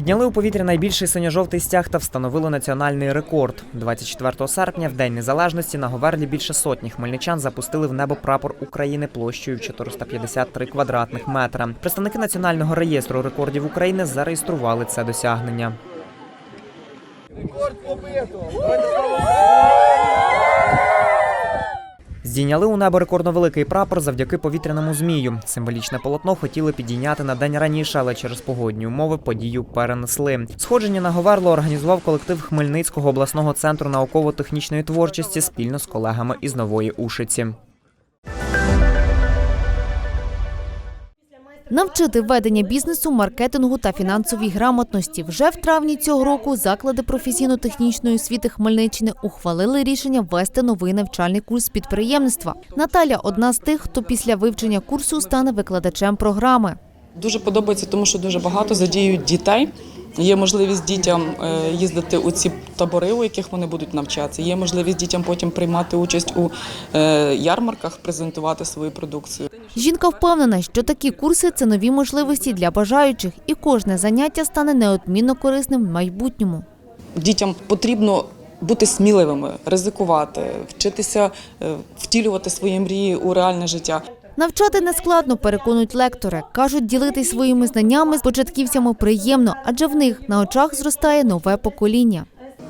Підняли у повітря найбільший синьо-жовтий стяг та встановили національний рекорд. 24 серпня, в День Незалежності, на Говерлі більше сотні хмельничан запустили в небо прапор України площею в 453 квадратних метра. Представники Національного реєстру рекордів України зареєстрували це досягнення. Здійняли у небо рекордно великий прапор завдяки повітряному змію. Символічне полотно хотіли підійняти на день раніше, але через погодні умови подію перенесли. Сходження на Говерло організував колектив Хмельницького обласного центру науково-технічної творчості спільно з колегами із Нової Ушиці. Навчити ведення бізнесу, маркетингу та фінансовій грамотності вже в травні цього року заклади професійно-технічної освіти Хмельниччини ухвалили рішення ввести новий навчальний курс підприємництва. Наталя одна з тих, хто після вивчення курсу стане викладачем програми. Дуже подобається, тому що дуже багато задіють дітей. Є можливість дітям е, їздити у ці табори, у яких вони будуть навчатися. Є можливість дітям потім приймати участь у е, ярмарках, презентувати свою продукцію. Жінка впевнена, що такі курси це нові можливості для бажаючих, і кожне заняття стане неодмінно корисним в майбутньому. Дітям потрібно бути сміливими, ризикувати, вчитися е, втілювати свої мрії у реальне життя. Навчати нескладно, переконують лектори. Кажуть, ділитись своїми знаннями з початківцями приємно, адже в них на очах зростає нове покоління.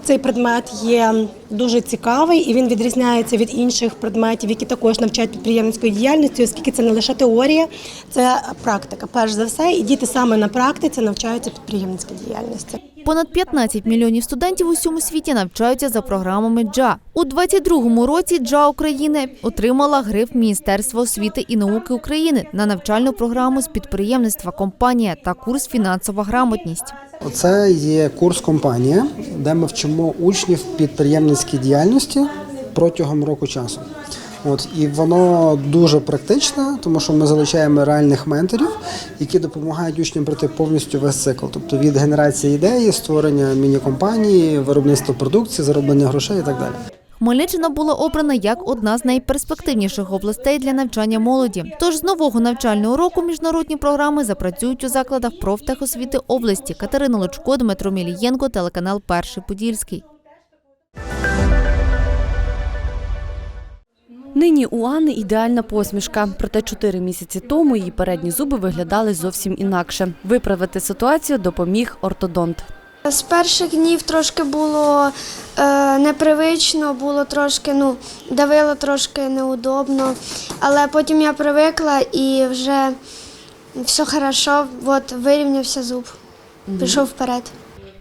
Цей предмет є дуже цікавий і він відрізняється від інших предметів, які також навчають підприємницької діяльності, оскільки це не лише теорія, це практика. Перш за все, і діти саме на практиці навчаються підприємницькій діяльності. Понад 15 мільйонів студентів у всьому світі навчаються за програмами ДЖА. У 22-му році ДЖА України отримала гриф Міністерства освіти і науки України на навчальну програму з підприємництва компанія та курс фінансова грамотність. Оце є курс компанія, де ми вчимо учнів підприємницькій діяльності протягом року часу. От і воно дуже практичне, тому що ми залучаємо реальних менторів, які допомагають учням пройти повністю весь цикл, тобто від генерації ідеї, створення міні-компанії, виробництва продукції, зароблення грошей і так далі. Хмельниччина була обрана як одна з найперспективніших областей для навчання молоді. Тож з нового навчального року міжнародні програми запрацюють у закладах профтехосвіти області. Катерина Лучко, Дмитро Мілієнко, телеканал Перший Подільський. Нині у Анни ідеальна посмішка, проте чотири місяці тому її передні зуби виглядали зовсім інакше. Виправити ситуацію допоміг ортодонт. З перших днів трошки було е, непривично, було трошки, ну, давило трошки неудобно, але потім я привикла і вже все хорошо, от вирівнявся зуб, пішов вперед.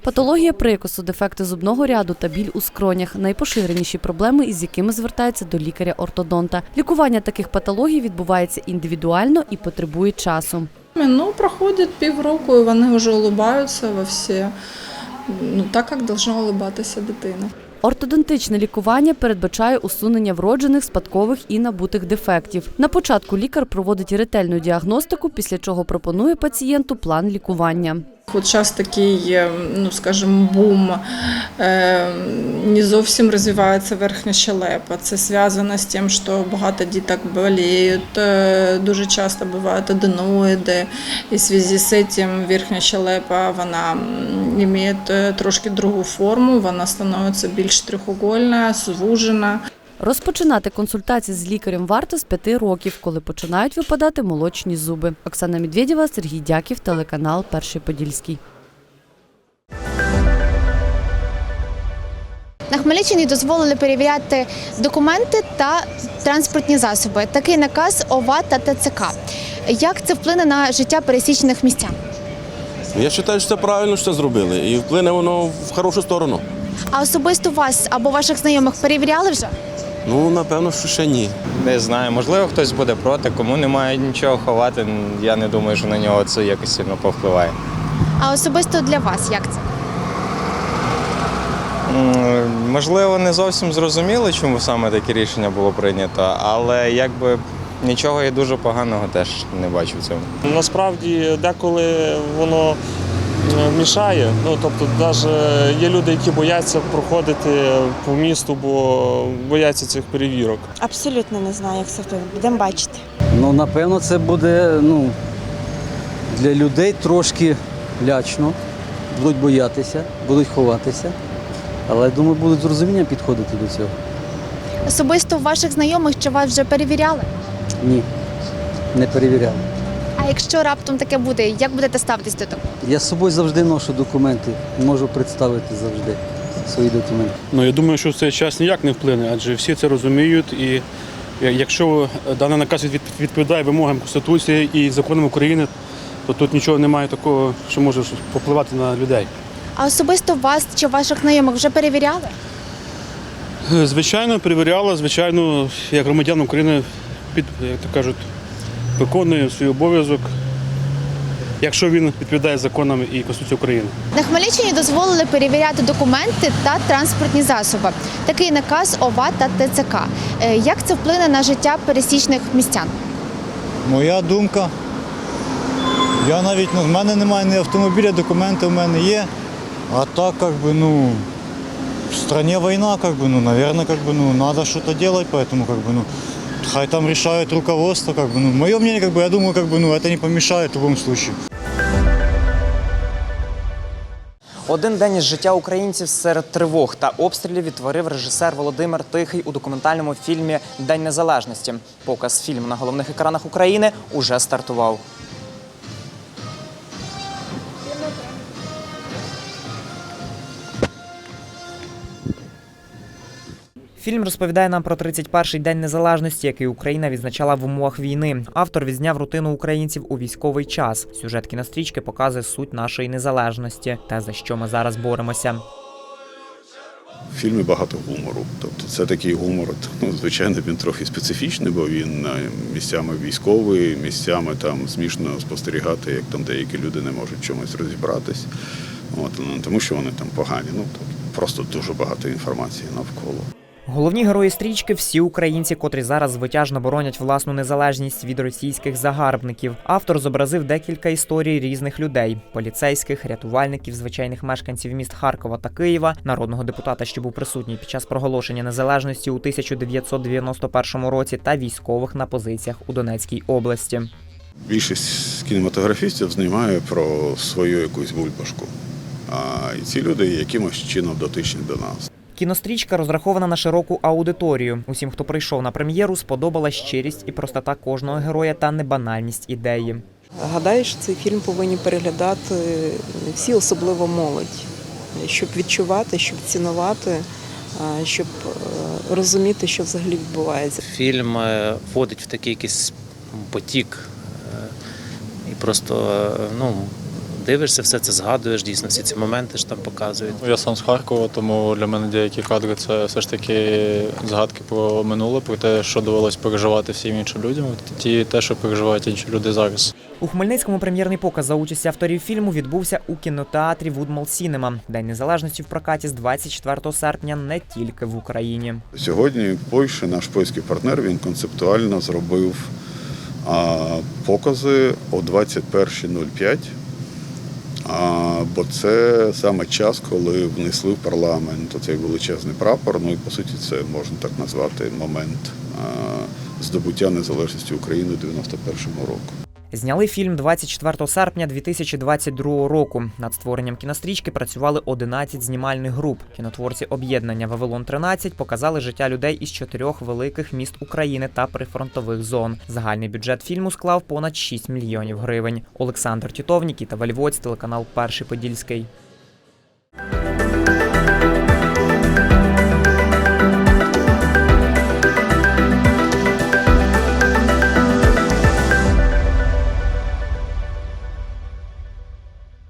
Патологія прикусу, дефекти зубного ряду та біль у скронях найпоширеніші проблеми, із якими звертаються до лікаря-ортодонта. Лікування таких патологій відбувається індивідуально і потребує часу. Ну, проходит півроку, і вони вже улыбаються во всі. Ну, так, як должна улыбатися дитина. Ортодонтичне лікування передбачає усунення вроджених, спадкових і набутих дефектів. На початку лікар проводить ретельну діагностику, після чого пропонує пацієнту план лікування. Зараз такий, е, ну скажімо, бум, е, не зовсім розвивається верхня щелепа. Це зв'язано з тим, що багато діток боліють, е, дуже часто бувають аденоїди. І в зв'язку з цим верхня щелепа вона має трошки другу форму, вона становиться більш трьохугольна, звужена. Розпочинати консультації з лікарем варто з п'яти років, коли починають випадати молочні зуби. Оксана Медведєва, Сергій Дяків, телеканал Перший Подільський. На Хмельниччині дозволили перевіряти документи та транспортні засоби. Такий наказ ОВА та ТЦК. Як це вплине на життя пересічних містян? Я вважаю, що це правильно, що це зробили, і вплине воно в хорошу сторону. А особисто вас або ваших знайомих перевіряли вже? Ну, напевно, що ще ні. Не знаю, можливо, хтось буде проти, кому немає нічого ховати. Я не думаю, що на нього це якось сильно повпливає. А особисто для вас як це? Можливо, не зовсім зрозуміло, чому саме таке рішення було прийнято, але якби нічого і дуже поганого теж не бачу в цьому. Насправді деколи воно мішає. Ну тобто, навіть є люди, які бояться проходити по місту, бо бояться цих перевірок. Абсолютно не знаю, як це вплине. Будемо бачити. Ну, напевно, це буде ну, для людей трошки лячно. будуть боятися, будуть ховатися. Але я думаю, будуть з розумінням підходити до цього. Особисто у ваших знайомих чи вас вже перевіряли? Ні, не перевіряли. Якщо раптом таке буде, як будете ставитись до того? Я з собою завжди ношу документи, можу представити завжди свої документи. Ну я думаю, що в цей час ніяк не вплине, адже всі це розуміють. І якщо даний наказ відповідає вимогам Конституції і законам України, то тут нічого немає такого, що може попливати на людей. А особисто вас чи ваших знайомих вже перевіряли? Звичайно, перевіряла, звичайно, як громадян України під, як то кажуть, виконує свій обов'язок, якщо він відповідає законам і Конституції України. На Хмельниччині дозволили перевіряти документи та транспортні засоби. Такий наказ ОВА та ТЦК. Е, Як це вплине на життя пересічних містян? Моя думка. Я навіть ну, в мене немає ні автомобіля, документи в мене є. А так, как бы, ну, в стране война, как бы, ну, наверное, как бы, ну, надо что-то делать, поэтому, как бы, ну, хай там решает руководство, как бы, ну, мое мнение, как бы, я думаю, как бы, ну, это не помешает в любом случае. Один день із життя українців серед тривог та обстрілів відтворив режисер Володимир Тихий у документальному фільмі День Незалежності. Показ фільму на головних екранах України уже стартував. Фільм розповідає нам про 31-й день незалежності, який Україна відзначала в умовах війни. Автор відзняв рутину українців у військовий час. Сюжет кінострічки показує суть нашої незалежності, те за що ми зараз боремося. В фільмі багато гумору. Тобто це такий гумор. Ну, звичайно, він трохи специфічний, бо він е, місцями військовий, місцями там смішно спостерігати, як там деякі люди не можуть чомусь розібратись. От, ну, тому що вони там погані. Ну, тобто просто дуже багато інформації навколо. Головні герої стрічки всі українці, котрі зараз звитяжно боронять власну незалежність від російських загарбників. Автор зобразив декілька історій різних людей: поліцейських, рятувальників, звичайних мешканців міст Харкова та Києва, народного депутата, що був присутній під час проголошення незалежності у 1991 році, та військових на позиціях у Донецькій області. Більшість кінематографістів знімає про свою якусь бульбашку. А ці люди якимось чином дотичні до нас. Кінострічка розрахована на широку аудиторію. Усім, хто прийшов на прем'єру, сподобалась щирість і простота кожного героя та небанальність ідеї. Гадаю, що цей фільм повинні переглядати всі, особливо молодь, щоб відчувати, щоб цінувати, щоб е, розуміти, що взагалі відбувається. Фільм е, входить в такий якийсь потік. е, І просто ну, дивишся, все це згадуєш, дійсно всі ці моменти ж там показують. Я сам з Харкова, тому для мене деякі кадри це все ж таки згадки про минуле, про те, що довелось переживати всім іншим людям, ті те, що переживають інші люди зараз. У Хмельницькому прем'єрний показ за участі авторів фільму відбувся у кінотеатрі Вудмал Сінема. День незалежності в прокаті з 24 серпня не тільки в Україні. Сьогодні в Польщі наш польський партнер він концептуально зробив а, покази о 21.05. Бо це саме час, коли внесли в парламент цей величезний прапор. Ну і по суті, це можна так назвати момент здобуття незалежності України у 91-му року. Зняли фільм 24 серпня 2022 року. Над створенням кінострічки працювали 11 знімальних груп. Кінотворці об'єднання Вавилон 13 показали життя людей із чотирьох великих міст України та прифронтових зон. Загальний бюджет фільму склав понад 6 мільйонів гривень. Олександр Тітов, Нікіта Вальвоць, телеканал Перший Подільський.